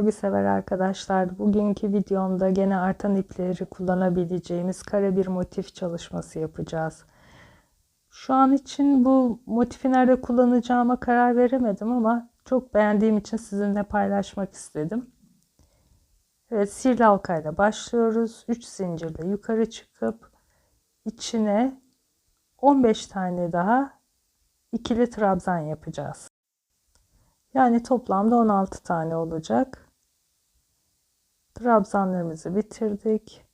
örgü sever arkadaşlar. Bugünkü videomda gene artan ipleri kullanabileceğimiz kare bir motif çalışması yapacağız. Şu an için bu motifi nerede kullanacağıma karar veremedim ama çok beğendiğim için sizinle paylaşmak istedim. Evet sihirli halkayla başlıyoruz. 3 zincirle yukarı çıkıp içine 15 tane daha ikili trabzan yapacağız. Yani toplamda 16 tane olacak. Trabzanlarımızı bitirdik.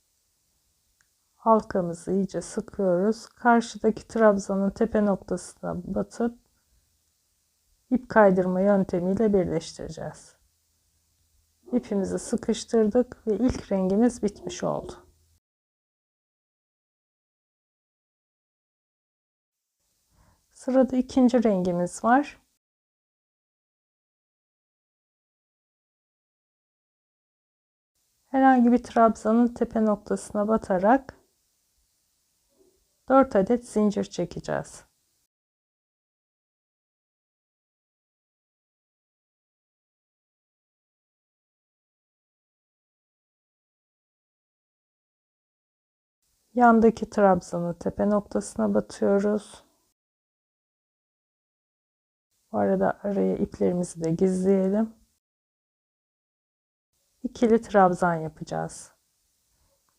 Halkamızı iyice sıkıyoruz. Karşıdaki trabzanın tepe noktasına batıp ip kaydırma yöntemiyle birleştireceğiz. İpimizi sıkıştırdık ve ilk rengimiz bitmiş oldu. Sırada ikinci rengimiz var. Herhangi bir trabzanın tepe noktasına batarak 4 adet zincir çekeceğiz. Yandaki trabzanın tepe noktasına batıyoruz. Bu arada araya iplerimizi de gizleyelim. İkili trabzan yapacağız.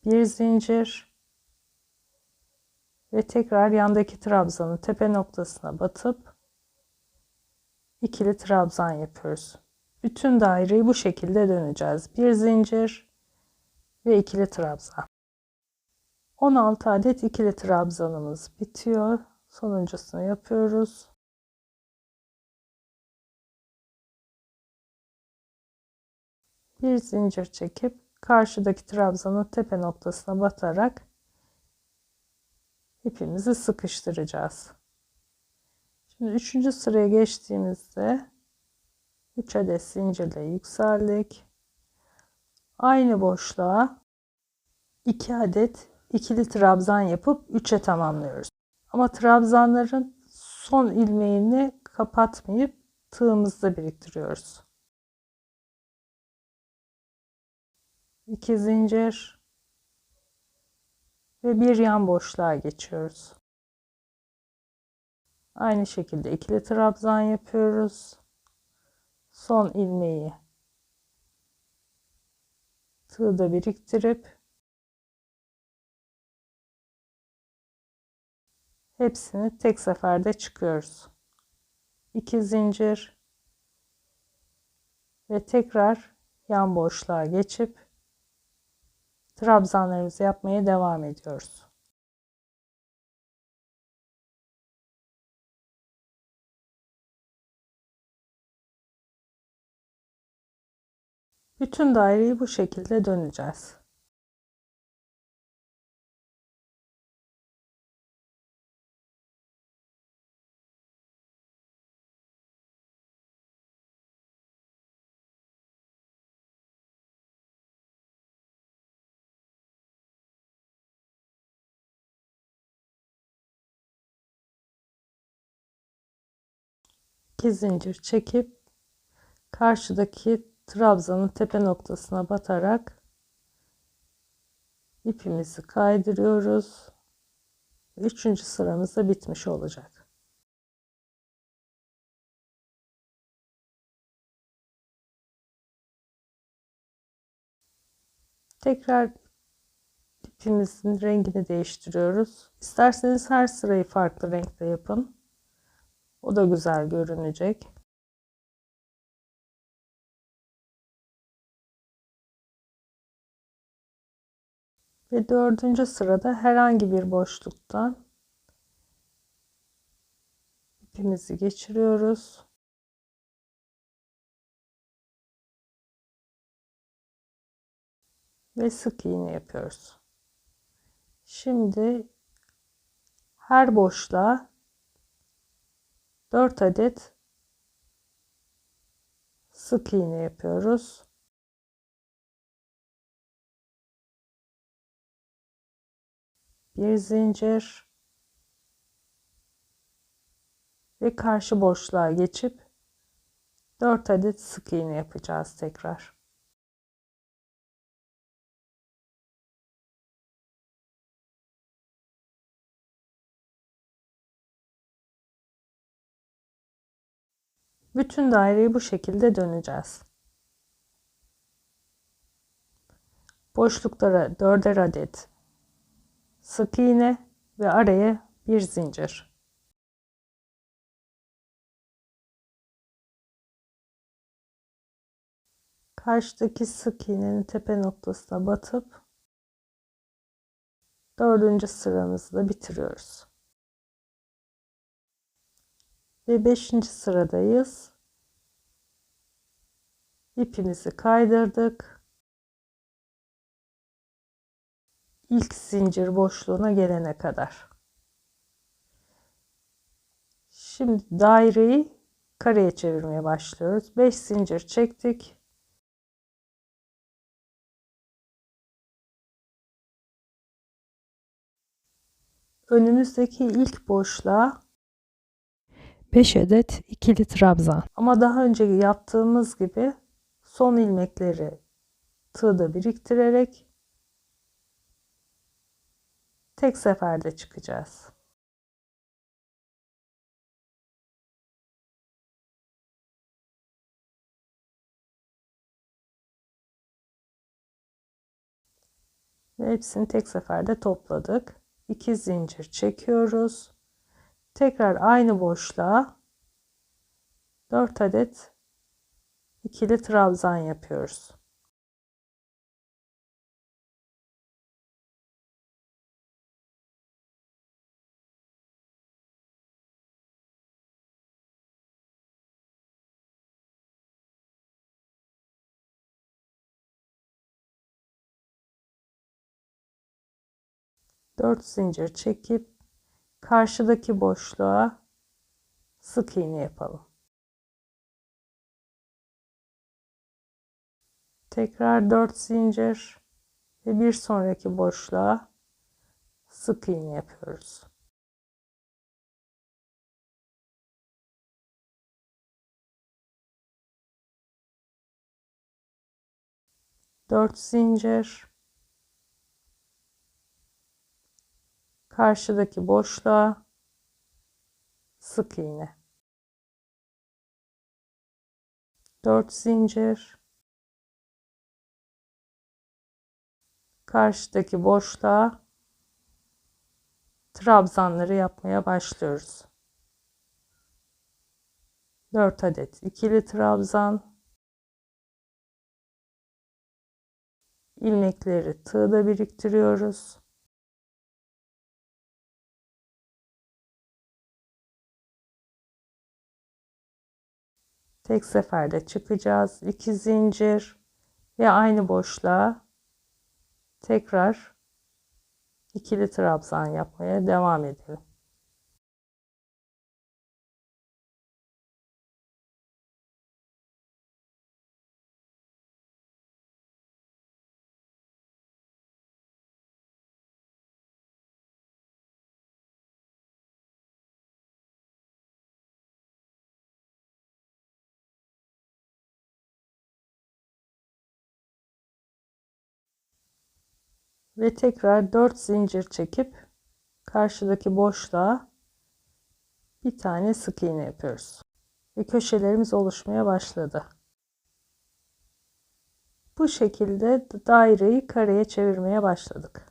Bir zincir ve tekrar yandaki trabzanın tepe noktasına batıp ikili trabzan yapıyoruz. Bütün daireyi bu şekilde döneceğiz. Bir zincir ve ikili trabzan. 16 adet ikili trabzanımız bitiyor. Sonuncusunu yapıyoruz. Bir zincir çekip karşıdaki trabzanın tepe noktasına batarak ipimizi sıkıştıracağız. Şimdi üçüncü sıraya geçtiğimizde 3 adet zincirle yükseldik. Aynı boşluğa 2 adet ikili trabzan yapıp 3'e tamamlıyoruz. Ama trabzanların son ilmeğini kapatmayıp tığımızda biriktiriyoruz. 2 zincir ve bir yan boşluğa geçiyoruz. Aynı şekilde ikili trabzan yapıyoruz. Son ilmeği tığda biriktirip hepsini tek seferde çıkıyoruz. 2 zincir ve tekrar yan boşluğa geçip trabzanlarımızı yapmaya devam ediyoruz. Bütün daireyi bu şekilde döneceğiz. İki zincir çekip karşıdaki trabzanın tepe noktasına batarak ipimizi kaydırıyoruz. Üçüncü sıramız da bitmiş olacak. Tekrar ipimizin rengini değiştiriyoruz. İsterseniz her sırayı farklı renkte yapın. O da güzel görünecek. Ve dördüncü sırada herhangi bir boşluktan ipimizi geçiriyoruz. Ve sık iğne yapıyoruz. Şimdi her boşluğa 4 adet sık iğne yapıyoruz. Bir zincir ve karşı boşluğa geçip 4 adet sık iğne yapacağız tekrar. Bütün daireyi bu şekilde döneceğiz. Boşluklara dörder adet sık iğne ve araya bir zincir. Karşıdaki sık iğnenin tepe noktasına batıp dördüncü sıramızı da bitiriyoruz. Ve beşinci sıradayız. İpimizi kaydırdık. İlk zincir boşluğuna gelene kadar. Şimdi daireyi kareye çevirmeye başlıyoruz. 5 zincir çektik. Önümüzdeki ilk boşluğa 5 adet ikili trabzan. Ama daha önce yaptığımız gibi son ilmekleri tığda biriktirerek tek seferde çıkacağız. Hepsini tek seferde topladık. 2 zincir çekiyoruz. Tekrar aynı boşluğa 4 adet ikili trabzan yapıyoruz. Dört zincir çekip karşıdaki boşluğa sık iğne yapalım. Tekrar 4 zincir ve bir sonraki boşluğa sık iğne yapıyoruz. Dört zincir karşıdaki boşluğa sık iğne. 4 zincir. Karşıdaki boşluğa trabzanları yapmaya başlıyoruz. 4 adet ikili trabzan. İlmekleri tığda biriktiriyoruz tek seferde çıkacağız. 2 zincir ve aynı boşluğa tekrar ikili trabzan yapmaya devam edelim. Ve tekrar 4 zincir çekip karşıdaki boşluğa bir tane sık iğne yapıyoruz. Ve köşelerimiz oluşmaya başladı. Bu şekilde daireyi kareye çevirmeye başladık.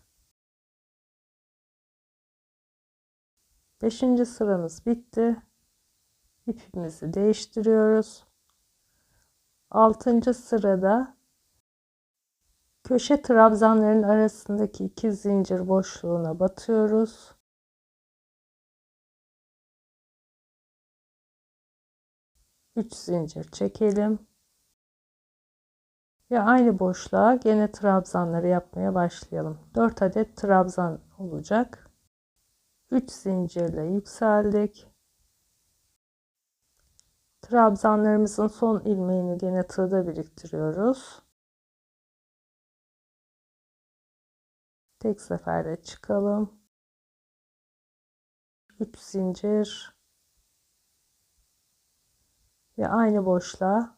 5. sıramız bitti. İpimizi değiştiriyoruz. 6. sırada Köşe trabzanların arasındaki iki zincir boşluğuna batıyoruz. Üç zincir çekelim. Ve aynı boşluğa gene trabzanları yapmaya başlayalım. 4 adet trabzan olacak. 3 zincirle yükseldik. Trabzanlarımızın son ilmeğini gene tığda biriktiriyoruz. tek seferde çıkalım. 3 zincir ve aynı boşluğa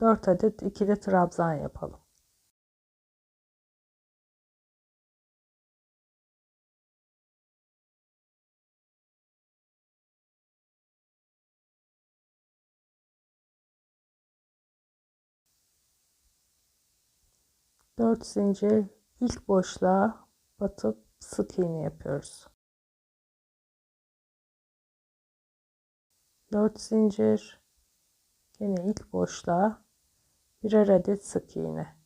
4 adet ikili trabzan yapalım. Dört zincir ilk boşluğa batıp sık iğne yapıyoruz. 4 zincir yine ilk boşluğa birer adet sık iğne.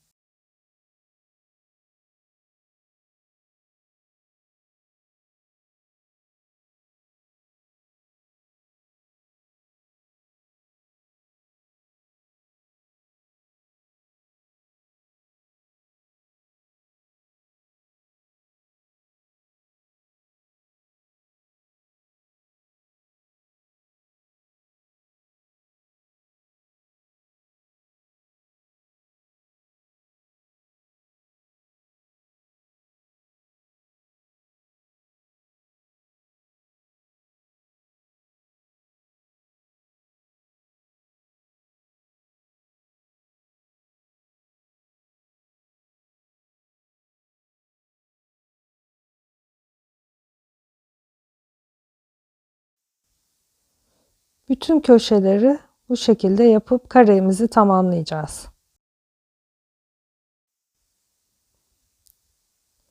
Bütün köşeleri bu şekilde yapıp karemizi tamamlayacağız.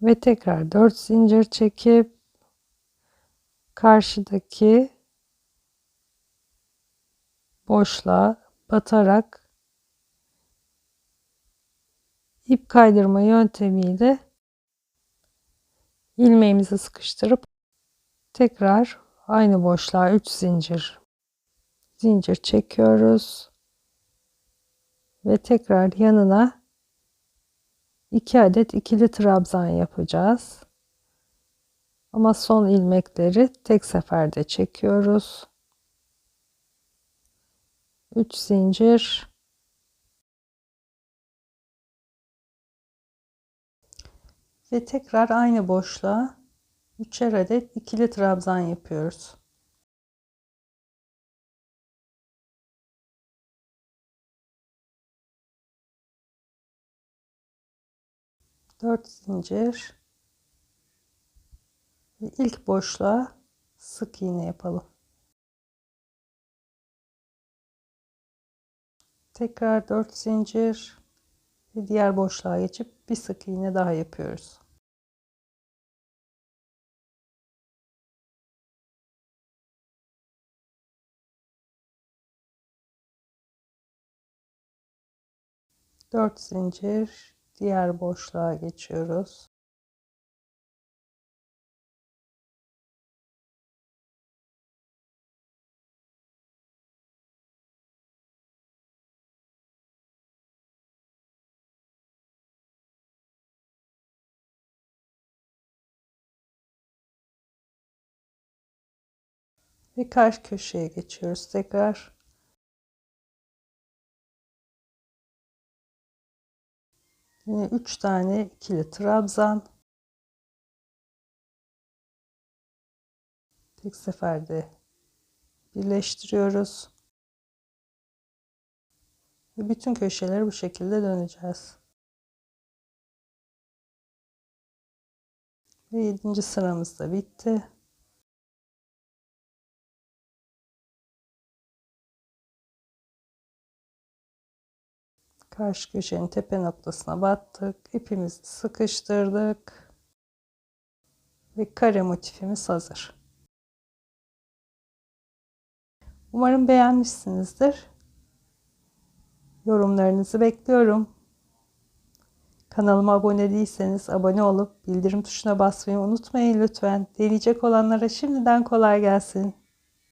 Ve tekrar 4 zincir çekip karşıdaki boşluğa batarak ip kaydırma yöntemiyle ilmeğimizi sıkıştırıp tekrar aynı boşluğa 3 zincir zincir çekiyoruz ve tekrar yanına 2 adet ikili trabzan yapacağız. Ama son ilmekleri tek seferde çekiyoruz. 3 zincir ve tekrar aynı boşluğa 3'er adet ikili trabzan yapıyoruz. 4 zincir ve ilk boşluğa sık iğne yapalım. Tekrar 4 zincir ve diğer boşluğa geçip bir sık iğne daha yapıyoruz. Dört zincir diğer boşluğa geçiyoruz. ve karşı köşeye geçiyoruz tekrar. Yine 3 tane ikili trabzan. Tek seferde birleştiriyoruz. Ve bütün köşeleri bu şekilde döneceğiz. Ve 7. sıramız da bitti. Karşı köşenin tepe noktasına battık. ipimizi sıkıştırdık. Ve kare motifimiz hazır. Umarım beğenmişsinizdir. Yorumlarınızı bekliyorum. Kanalıma abone değilseniz abone olup bildirim tuşuna basmayı unutmayın lütfen. Deneyecek olanlara şimdiden kolay gelsin.